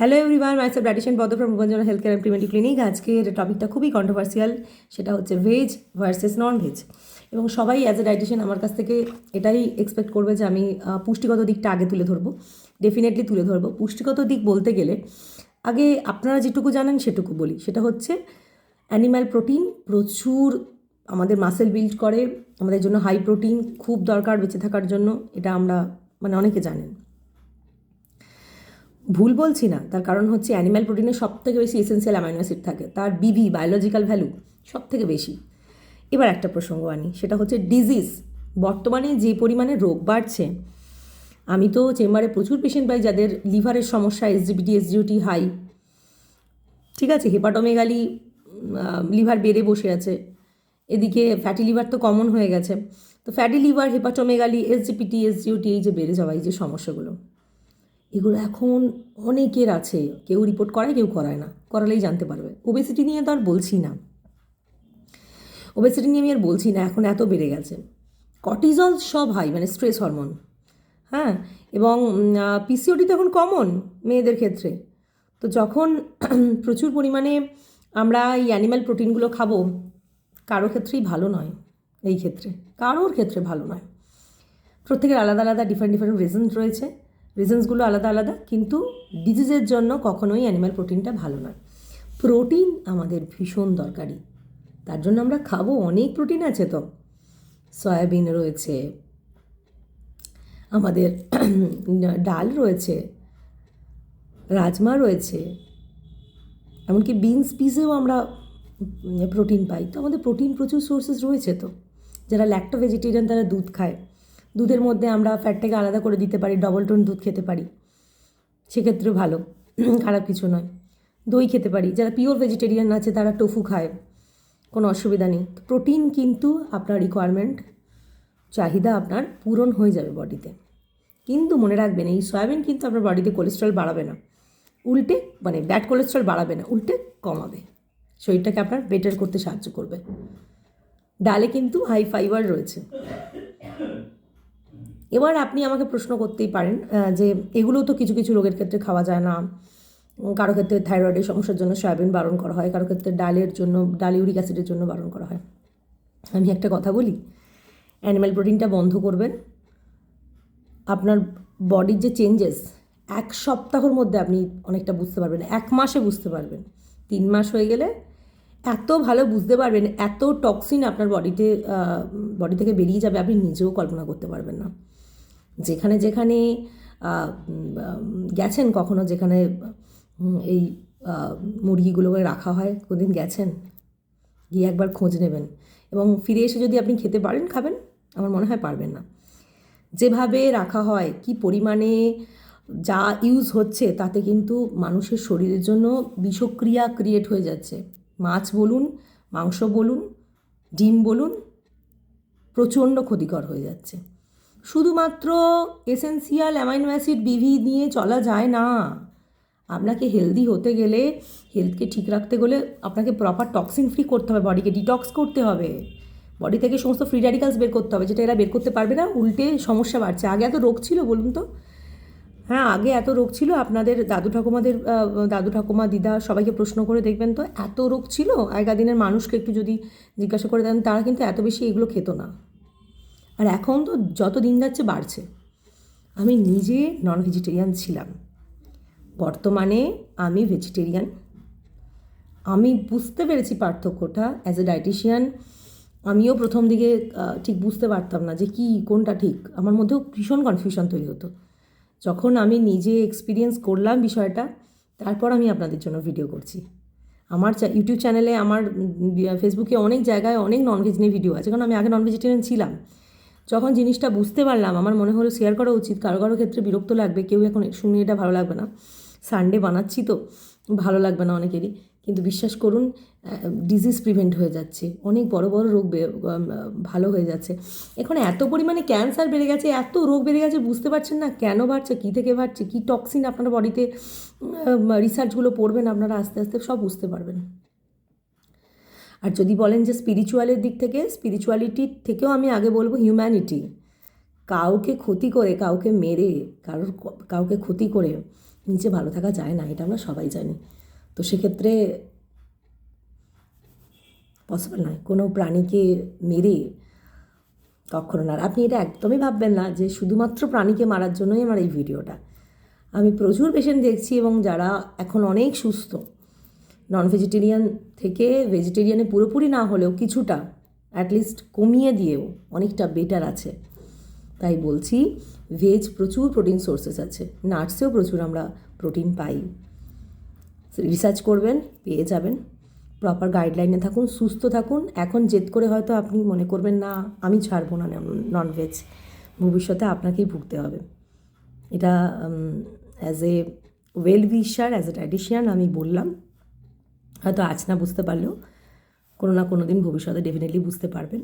Hello everyone myself ব্রাটিশন পদ from ভুবনজনা হেলথ কেয়ার ইমপ্লিমেন্টিভ ক্লিনিক আজকের টপিকটা খুবই কন্ট্রোভার্সিয়াল সেটা হচ্ছে ভেজ ভার্সেস নন ভেজ এবং সবাই অ্যাজ এ ডাইটিশিয়ান আমার কাছ থেকে এটাই এক্সপেক্ট করবে যে আমি পুষ্টিগত দিকটা আগে তুলে ধরবো ডেফিনেটলি তুলে ধরবো। পুষ্টিগত দিক বলতে গেলে, আগে আপনারা যেটুকু জানেন সেটুকু বলি। সেটা হচ্ছে অ্যানিম্যাল প্রোটিন প্রচুর আমাদের মাসেল বিল্ড করে, আমাদের জন্য হাই প্রোটিন খুব দরকার বেঁচে থাকার জন্য, এটা আমরা মানে অনেকে জানেন। ভুল বলছি না, তার কারণ হচ্ছে অ্যানিম্যাল প্রোটিনে সব থেকে বেশি এসেন্সিয়াল অ্যামাইনো অ্যাসিড থাকে, তার বিভি বায়োলজিক্যাল ভ্যালু সব থেকে বেশি। এবার একটা প্রসঙ্গ আনি, সেটা হচ্ছে ডিজিজ বর্তমানে যে পরিমাণে রোগ বাড়ছে, আমি তো চেম্বারে প্রচুর পেশেন্ট পাই যাদের লিভারের সমস্যা এসজিবিটি এসজিওটি হাই ঠিক আছে হেপাটোমেগালি লিভার বেড়ে বসে আছে, এদিকে ফ্যাটি লিভার তো কমন হয়ে গেছে। তো fatty liver hepatomegaly SGPT SGOT এই যে বেড়ে যাওয়া, এই যে সমস্যাগুলো। এগুলো এখন অনেকের আছে। কেউ রিপোর্ট করায়, কেউ করায় না। করালেই জানতে পারবে। ওবেসিটি নিয়ে তো আর বলছি না। ওবেসিটি নিয়ে আমি আর বলছি না, এখন এত বেড়ে গেছে। কর্টিজল সব হাই মানে স্ট্রেস হরমোন হ্যাঁ? এবং পিসিওডি তো এখন কমন মেয়েদের ক্ষেত্রে। তো যখন প্রচুর পরিমাণে আমরা এই অ্যানিম্যাল প্রোটিনগুলো খাব কারও ক্ষেত্রেই ভালো নয় এই ক্ষেত্রে। কারোর ক্ষেত্রে ভালো নয়। প্রত্যেকের আলাদা আলাদা ডিফারেন্ট ডিফারেন্ট রিজনস রয়েছে। রিজনসগুলো আলাদা আলাদা, কিন্তু ডিজিজের জন্য কখনোই অ্যানিম্যাল প্রোটিনটা ভালো নয়। প্রোটিন আমাদের ভীষণ দরকারি। তার জন্য আমরা খাব, অনেক প্রোটিন আছে তো। সয়াবিন রয়েছে, আমাদের ডাল রয়েছে, রাজমা রয়েছে, এমনকি বিনস পিসেও আমরা প্রোটিন পাই। তো আমাদের প্রোটিন প্রচুর সোর্সেস রয়েছে তো। যারা ল্যাক্টো ভেজিটেরিয়ান তারা দুধ খায়। দুধের মধ্যে আমরা ফ্যাটটাকে আলাদা করে দিতে পারি ডবল টোন দুধ খেতে পারি। সেক্ষেত্রে ভালো, খারাপ কিছু নয়। দই খেতে পারি। যারা পিওর ভেজিটেরিয়ান আছে, তারা টোফু খায়, কোনো অসুবিধা নেই। প্রোটিন কিন্তু আপনার রিকোয়ারমেন্ট চাহিদা আপনার পূরণ হয়ে যাবে বডিতে। কিন্তু মনে রাখবেন, এই সয়াবিন কিন্তু আপনার বডিতে কোলেস্ট্রল বাড়াবে না। উল্টে মানে ব্যাড কোলেস্ট্রল বাড়াবে না, উল্টে কমাবে। শরীরটাকে আপনার বেটার করতে সাহায্য করবে। ডালে কিন্তু হাই ফাইবার রয়েছে। এবার আপনি আমাকে প্রশ্ন করতেই পারেন যে এগুলো তো কিছু কিছু রোগের ক্ষেত্রে খাওয়া যায় না। কারও ক্ষেত্রে থাইরয়েডের সমস্যার জন্য সয়াবিন বারণ করা হয়, কারও ক্ষেত্রে ডালের জন্য ডাল ইউরিক অ্যাসিডের জন্য বারণ করা হয়। আমি একটা কথা বলি অ্যানিম্যাল প্রোটিনটা বন্ধ করবেন, আপনার বডির যে চেঞ্জেস এক সপ্তাহের মধ্যে আপনি অনেকটা বুঝতে পারবেন, এক মাসে বুঝতে পারবেন। তিন মাস হয়ে গেলে এত ভালো বুঝতে পারবেন, এত টক্সিন আপনার বডিতে বডি থেকে বেরিয়ে যাবে, আপনি নিজেও কল্পনা করতে পারবেন না। যেখানে যেখানে গেছেন কখনো যেখানে এই মুরগিগুলোকে রাখা হয়, কোনদিন গেছেন? গিয়ে একবার খোঁজ নেবেন। এবং ফিরে এসে যদি আপনি খেতে পারেন, খাবেন, আমার মনে হয় পারবেন না। যেভাবে রাখা হয়, কি পরিমাণে যা ইউজ হচ্ছে, তাতে কিন্তু মানুষের শরীরের জন্য বিষক্রিয়া ক্রিয়েট হয়ে যাচ্ছে। মাছ বলুন, মাংস বলুন, ডিম বলুন, প্রচণ্ড ক্ষতিকর হয়ে যাচ্ছে। শুধুমাত্র এসেন্সিয়াল অ্যামাইনো অ্যাসিড বিভি নিয়ে চলা যায় না। আপনাকে হেলদি হতে গেলে হেলথকে ঠিক রাখতে গেলে আপনাকে প্রপার টক্সিন ফ্রি করতে হবে বডিকে ডিটক্স করতে হবে। বডি থেকে সমস্ত ফ্রি র্যাডিকালস বের করতে হবে, যেটা এরা বের করতে পারবে না, উল্টে সমস্যা বাড়ছে। আগে এত রোগ ছিল বলুন তো? হ্যাঁ আগে এত রোগ ছিল, আপনাদের দাদু ঠাকুমাদের দাদু ঠাকুমা, দিদা সবাইকে প্রশ্ন করে দেখবেন তো, এত রোগ ছিল, আগেকার দিনের মানুষকে একটু যদি জিজ্ঞাসা করে দেন, তারা কিন্তু এত বেশি এগুলো খেত না। আর এখন তো যত দিন যাচ্ছে বাড়ছে। আমি নিজে নন ভেজিটেরিয়ান ছিলাম। বর্তমানে আমি ভেজিটেরিয়ান আমি বুঝতে পেরেছি পার্থক্যটা অ্যাজ এ ডায়েটিশিয়ান আমিও প্রথম দিকে ঠিক বুঝতে পারতাম না যে কি, কোনটা ঠিক। আমার মধ্যেও ভীষণ কনফিউশন তৈরি হতো। যখন আমি নিজে এক্সপিরিয়েন্স করলাম বিষয়টা, তারপর আমি আপনাদের জন্য ভিডিও করছি। আমার ইউটিউব চ্যানেলে আমার ফেসবুকে অনেক জায়গায় অনেক ননভেজ নিয়ে ভিডিও আছে। কারণ আমি আগে নন ভেজিটেরিয়ান ছিলাম। যখন জিনিসটা বুঝতে পারলাম, আমার মনে হলো শেয়ার করা উচিত। কারও কারও ক্ষেত্রে বিরক্ত লাগবে, কেউ এখন শুনে এটা ভালো লাগবে না। সানডে বানাচ্ছি তো, ভালো লাগবে না অনেকেরই। কিন্তু বিশ্বাস করুন ডিজিজ প্রিভেন্ট হয়ে যাচ্ছে। অনেক বড় বড় রোগ ভালো হয়ে যাচ্ছে। এখন এত পরিমাণে ক্যান্সার বেড়ে গেছে, এত রোগ বেড়ে গেছে, বুঝতে পারছেন না কেন বাড়ছে, কী থেকে বাড়ছে, কী টক্সিন আপনার বডিতে রিসার্চগুলো পড়বেন আপনারা আস্তে আস্তে, সব বুঝতে পারবেন। আর যদি বলেন যে স্পিরিচুয়ালের দিক থেকে স্পিরিচুয়ালিটির থেকেও আমি আগে বলব হিউম্যানিটি কাউকে ক্ষতি করে, কাউকে মেরে, কারোর কাউকে ক্ষতি করে নিচে ভালো থাকা যায় না, এটা আমরা সবাই জানি। তো সেক্ষেত্রে পসিবল নয়, কোনো প্রাণীকে মেরে কখনো না। আপনি এটা একদমই ভাববেন না যে শুধুমাত্র প্রাণীকে মারার জন্যই আমার এই ভিডিওটা। আমি প্রচুর পেশেন্ট দেখছি এবং যারা এখন অনেক সুস্থ নন ভেজিটেরিয়ান থেকে ভেজিটেরিয়ানে পুরোপুরি না হলেও কিছুটা অ্যাটলিস্ট কমিয়ে দিয়েও অনেকটা বেটার আছে। তাই বলছি ভেজ প্রচুর প্রোটিন সোর্সেস আছে নাটসেও প্রচুর আমরা প্রোটিন পাই। রিসার্চ করবেন, পেয়ে যাবেন। প্রপার গাইডলাইনে থাকুন, সুস্থ থাকুন। এখন জেদ করে হয়তো আপনি মনে করবেন, না, আমি ছাড়বো না ননভেজ ভবিষ্যতে আপনাকেই ভুগতে হবে। এটা as a well wisher as a dietitian আমি বললাম। হয়তো আজ না বুঝতে পারলেও কোনো না কোনো দিন ভবিষ্যতে ডেফিনেটলি বুঝতে পারবেন।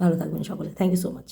ভালো থাকবেন সকলে। Thank you so much